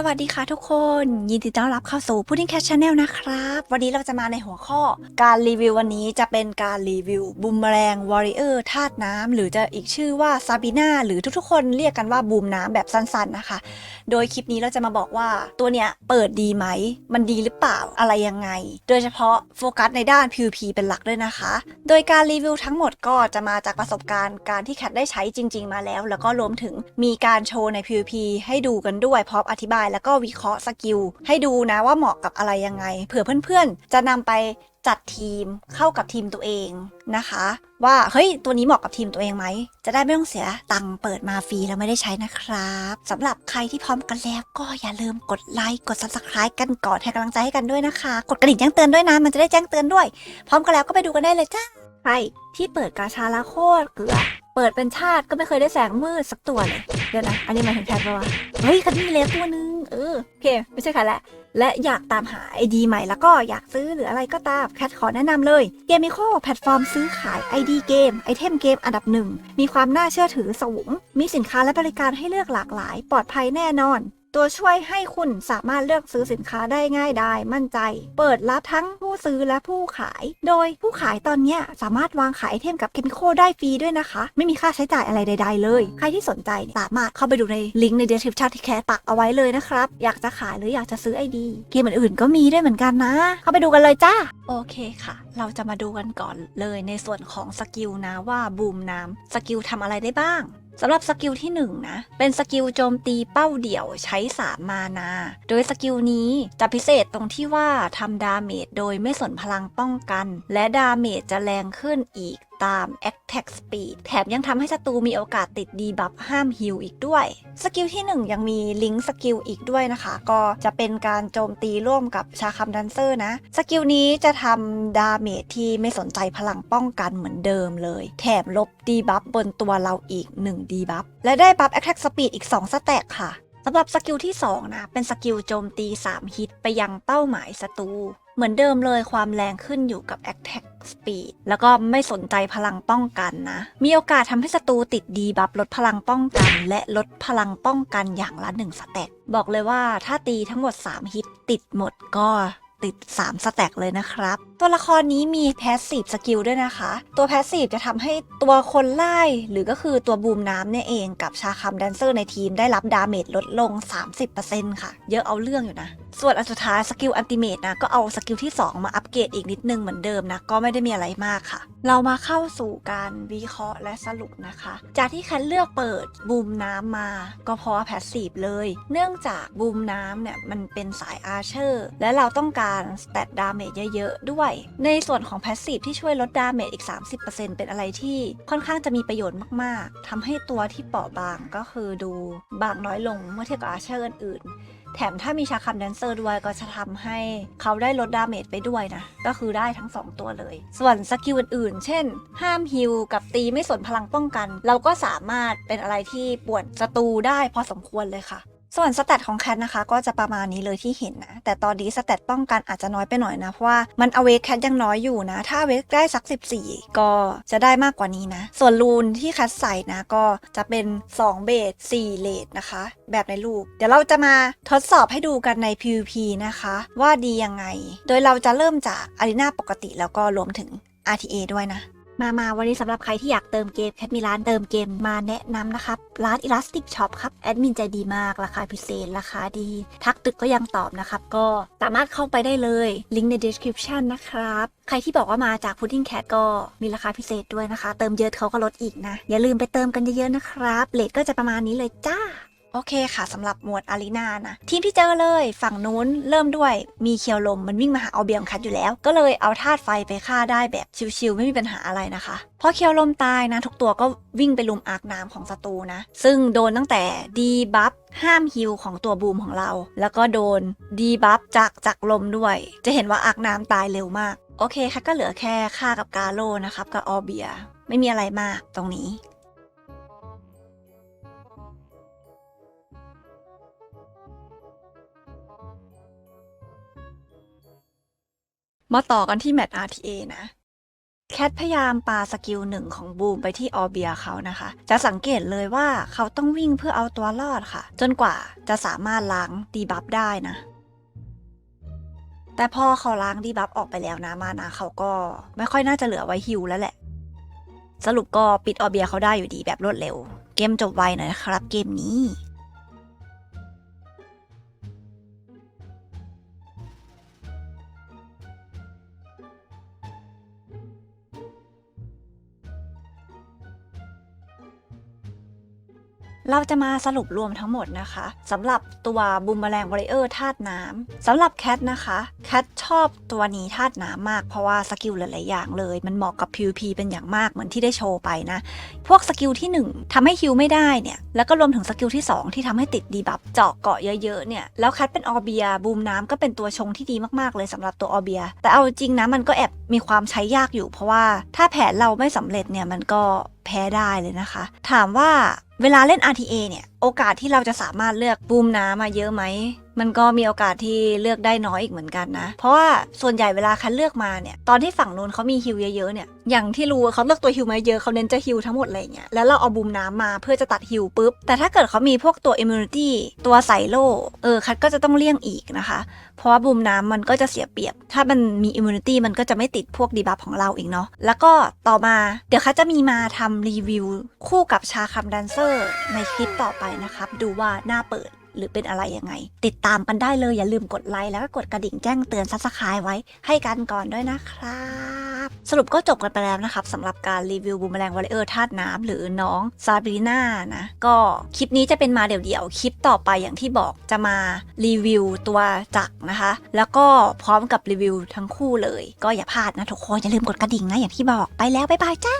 สวัสดีค่ะทุกคน ยินดีต้อนรับเข้าสู่ Pudding Cat Channel นะครับ วันนี้เราจะมาในหัวข้อ การรีวิววันนี้จะเป็นการรีวิวบูมแรงวอริเออร์ธาตุน้ำหรือจะอีกชื่อว่าซาบีนาหรือทุกๆ คนเรียกกันว่าบูมน้ำแบบสั้นๆนะคะ โดยคลิปนี้เราจะมาบอกว่าตัวเนี้ยเปิดดีไหม มันดีหรือเปล่าอะไรยังไง โดยเฉพาะโฟกัสในด้าน PVP เป็นหลักด้วยนะคะ โดยการรีวิวทั้งหมดก็จะมาจากประสบการณ์การที่แคทได้ใช้จริง ๆ มาแล้ว แล้วก็รวมถึงมีการโชว์ใน PVP ให้ดูกันด้วยพร้อมอธิบายแล้วก็วิเคราะห์สกิลให้ดูนะว่าเหมาะกับอะไรยังไง เผื่อเพื่อนๆ จะนำไปจัดทีมเข้ากับทีมตัวเองนะคะ ว่าเฮ้ยตัวนี้เหมาะกับทีมตัวเองไหม จะได้ไม่ต้องเสียตังค์เปิดมาฟรีแล้วไม่ได้ใช้นะครับสำหรับใครที่พร้อมกันแล้วก็อย่าลืมกดไลค์กด subscribe กันก่อนให้กำลังใจให้กันด้วยนะคะ กดกระดิ่งแจ้งเตือนด้วยนะ มันจะได้แจ้งเตือนด้วย พร้อมกันแล้วก็ไปดูกันได้เลยจ้าใครที่เปิดกาชาละโคตรเกลือเปิดเป็นชาติก็ไม่เคยได้แสงมืดสักตัวเลย เดี๋ยวนะ อันนี้หมายถึงแคทปะวะ เฮ้ยคันมีเลสตัวนึง เออ โอเค ไม่ใช่ค่ะและ และอยากตามหาไอดีใหม่แล้วก็อยากซื้อหรืออะไรก็ตาม แคทขอแนะนำเลยเกมมิโคแพลตฟอร์มซื้อขายไอดีเกม ไอเทมเกมอันดับหนึ่ง มีความน่าเชื่อถือสูง มีสินค้าและบริการให้เลือกหลากหลาย ปลอดภัยแน่นอน ตัวช่วยให้คุณสามารถเลือกซื้อสินค้าได้ง่ายดายมั่นใจ เปิดรับทั้งผู้ซื้อและผู้ขาย โดยผู้ขายตอนนี้สามารถวางขายไอเทมกับ k ิ m โคได้ฟรีด้วยนะคะ ไม่มีค่าใช้จ่ายอะไรใด ๆ เลย ใครที่สนใจสามารถเข้าไปดูในลิงก์ใน description ที่แคสปักเอาไว้เลยนะครับ อยากจะขายหรืออยากจะซื้อไอดีเกมอื่นๆก็มีด้วยเหมือนกันนะ เข้าไปดูกันเลยจ้าโอเคค่ะ เราจะมาดูกันก่อนเลยในส่วนของสกิลนะว่าบูมน้ำสกิลทำอะไรได้บ้าง สำหรับสกิลที่1นะ เป็นสกิลโจมตีเป้าเดี่ยวใช้3มานา โดยสกิลนี้จะพิเศษตรงที่ว่าทำดาเมจโดยไม่สนพลังป้องกัน และดาเมจจะแรงขึ้นอีก ตาม Attack Speed แถมยังทำให้ศัตรูมีโอกาสติดดีบัฟห้ามฮิลอีกด้วย สกิลที่ 1 ยังมีลิงก์สกิลอีกด้วยนะคะ ก็จะเป็นการโจมตีร่วมกับชาคัมดันเซอร์นะ สกิลนี้จะทำดาเมจที่ไม่สนใจพลังป้องกันเหมือนเดิมเลย แถมลบดีบัฟบนตัวเราอีก1ดีบัฟและได้บัฟ Attack Speed อีก 2 สแต็กค่ะสำหรับสกิลที่ 2 นะ เป็นสกิลโจมตี 3 ฮิตไปยังเป้าหมายศัตรู เหมือนเดิมเลยความแรงขึ้นอยู่กับ Attack Speed แล้วก็ไม่สนใจพลังป้องกันนะ มีโอกาสทำให้ศัตรูติดดีบัฟลดพลังป้องกัน และลดพลังป้องกันอย่างละ1สแต็กบอกเลยว่าถ้าตีทั้งหมด 3 ฮิตติดหมดก็ติด 3 สแต็กเลยนะครับ ตัวละครนี้มีแพสซีฟสกิลด้วยนะคะ ตัวแพสซีฟจะทำให้ตัวคนไล่หรือก็คือตัวบูมน้ำเนี่ยเองกับชาคัมแดนเซอร์ในทีมได้รับดาเมจลดลง 30%ค่ะ เยอะเอาเรื่องอยู่นะ ส่วนอันสุดท้ายสกิลอันติเมตนะ ก็เอาสกิลที่ 2 มาอัปเกรดอีกนิดนึงเหมือนเดิมนะ ก็ไม่ได้มีอะไรมากค่ะ เรามาเข้าสู่การวิเคราะห์และสรุปนะคะ จากที่แคนเลือกเปิดบูมน้ำมา ก็เพราะแพสซีฟเลย เนื่องจากบูมน้ำเนี่ยมันเป็นสายอาร์เชอร์ และเราต้องการสเตตดาเมจเยอะๆด้วยในส่วนของแพสซีฟที่ช่วยลดดาเมจอีก 30%เป็นอะไรที่ค่อนข้างจะมีประโยชน์มากๆทำให้ตัวที่เปราะบางก็คือดูบางน้อยลงเมื่อเทียบกับอาเชอร์อื่นๆ แถมถ้ามีชาคัมแดนเซอร์ด้วยก็จะทำให้เขาได้ลดดาเมจไปด้วยนะ ก็คือได้ทั้ง 2 ตัวเลย ส่วนสกิลอื่นๆ เช่น ห้ามฮิลกับตีไม่สนพลังป้องกัน เราก็สามารถเป็นอะไรที่ปวนศัตรูได้พอสมควรเลยค่ะ ส่วนสแตทของแคทนะคะ ก็จะประมาณนี้เลยที่เห็นนะ แต่ตอนนี้สแตทป้องกันอาจจะน้อยไปหน่อยนะ เพราะว่ามันอเวกแคทยังน้อยอยู่นะ ถ้าเวกได้สัก 14 ก็จะได้มากกว่านี้นะ ส่วนรูนที่แคทใส่นะ ก็จะเป็น 2 เบส4เลดนะคะ แบบในรูป เดี๋ยวเราจะมาทดสอบให้ดูกันใน PVP นะคะ ว่าดียังไง โดยเราจะเริ่มจากอารีนาปกติแล้วก็รวมถึง RTA ด้วยนะ มามาวันนี้สำหรับใครที่อยากเติมเกมแคทมีร้านเติมเกมมาแนะนำนะครับ ร้าน Elastic Shop ครับ แอดมินใจดีมาก ราคาพิเศษ ราคาดี ทักตึกก็ยังตอบนะครับ ก็สามารถเข้าไปได้เลย ลิงก์ใน description นะครับ ใครที่บอกว่ามาจาก Pudding Cat ก็มีราคาพิเศษด้วยนะคะ เติมเยอะเขาก็ลดอีกนะ อย่าลืมไปเติมกันเยอะๆนะครับเลทก็จะประมาณนี้เลยจ้า อเคค่ะสำหรับหมวดอารีนานะทีมที่เจอเลยฝั่งนู้นเริ่มด้วยมีเคียวลมมันวิ่งมาหาเอาเบียมคัดอยู่แล้ว ก็เลยเอาธาตุไฟไปฆ่าได้แบบชิวๆไม่มีปัญหาอะไรนะคะพอเคียวลมตายนะ ทุกตัวก็วิ่งไปลุมอาร์คน้ำของศัตรูนะ ซึ่งโดนตั้งแต่ดีบัฟห้ามฮิลของตัวบูมของเรา แล้วก็โดนดีบัฟจากจากลมด้วย จะเห็นว่าอาร์คน้ำตายเร็วมาก โอเคค่ะก็เหลือแค่ฆ่ากับกาโลนะครับกับออเบียไม่มีอะไรมากตรงนี้ มาต่อกันที่แมตช์ RTA นะแคทพยายามปาสกิลหนึ่งของบูมไปที่ออเบียเขานะคะ จะสังเกตเลยว่าเขาต้องวิ่งเพื่อเอาตัวรอดค่ะ จนกว่าจะสามารถล้างดีบัฟได้นะ แต่พอเขาล้างดีบัฟออกไปแล้วนะมานะเขาก็ไม่ค่อยน่าจะเหลือไว้ฮิวแล้วแหละ สรุปก็ปิดออเบียเขาได้อยู่ดีแบบรวดเร็ว เกมจบไวหน่อยครับเกมนี้ เราจะมาสรุปรวมทั้งหมดนะคะสำหรับตัวบูมแมลงวอริเออร์ธาตุน้ำสำหรับแคทนะคะแคทชอบตัวนี้ธาตุน้ำมากเพราะว่าสกิลหลาย ๆ อย่างเลย มันเหมาะกับ PVP เป็นอย่างมากเหมือนที่ได้โชว์ไปนะ พวกสกิลที่ 1ทำให้ฮิวไม่ได้เนี่ยแล้วก็รวมถึงสกิลที่ 2 ที่ทำให้ติดดีบัฟเจาะเกาะเยอะ ๆ เนี่ยแล้วแคทเป็นออเบียบูมน้ำก็เป็นตัวชงที่ดีมาก ๆ เลยสำหรับตัวออเบียแต่เอาจริงนะมันก็แอบมีความใช้ยากอยู่ เพราะว่าถ้าแผนเราไม่สำเร็จเนี่ยมันก็แพ้ได้เลยนะคะ ถามว่าเวลาเล่น RTA เนี่ย โอกาสที่เราจะสามารถเลือกบูมน้ำมาเยอะไหม มันก็มีโอกาสที่เลือกได้น้อยอีกเหมือนกันนะ เพราะว่าส่วนใหญ่เวลาคันเลือกมาเนี่ย ตอนที่ฝั่งนู้นเขามีฮิวเยอะๆเนี่ย อย่างที่รู้เขาเลือกตัวฮิวมาเยอะเขาเน้นจะฮิวทั้งหมดอะไรเงี้ยแล้วเราเอาบูมน้ำมาเพื่อจะตัดฮิวปุ๊บ แต่ถ้าเกิดเขามีพวกตัว immunity ตัวใส่โล่เออ คัดก็จะต้องเลี่ยงอีกนะคะ เพราะว่าบูมน้ำมันก็จะเสียเปรียบ ถ้ามันมี immunity มันก็จะไม่ติดพวกดีบัฟของเราอีกเนาะ แล้วก็ต่อมาเดี๋ยวคัดจะมีมาทำรีวิว คู่กับชาคัมแดนเซอร์ ในคลิปต่อไปนะครับ ดูว่าหน้าเปิดหรือเป็นอะไรยังไง ติดตามกันได้เลยอย่าลืมกดไลค์แล้วก็กดกระดิ่งแจ้งเตือนซับสไครต์ไว้ให้กันก่อนด้วยนะครับ สรุปก็จบกันไปแล้วนะครับสำหรับการรีวิวบูมแมลงวอลเลอร์ธาตุน้ำหรือน้องซาบรีน่านะ ก็คลิปนี้จะเป็นมาเดี่ยวๆ คลิปต่อไปอย่างที่บอกจะมารีวิวตัวจักรนะคะ แล้วก็พร้อมกับรีวิวทั้งคู่เลย ก็อย่าพลาดนะทุกคนอย่าลืมกดกระดิ่งนะอย่างที่บอกไปแล้วบ๊ายบายจ้า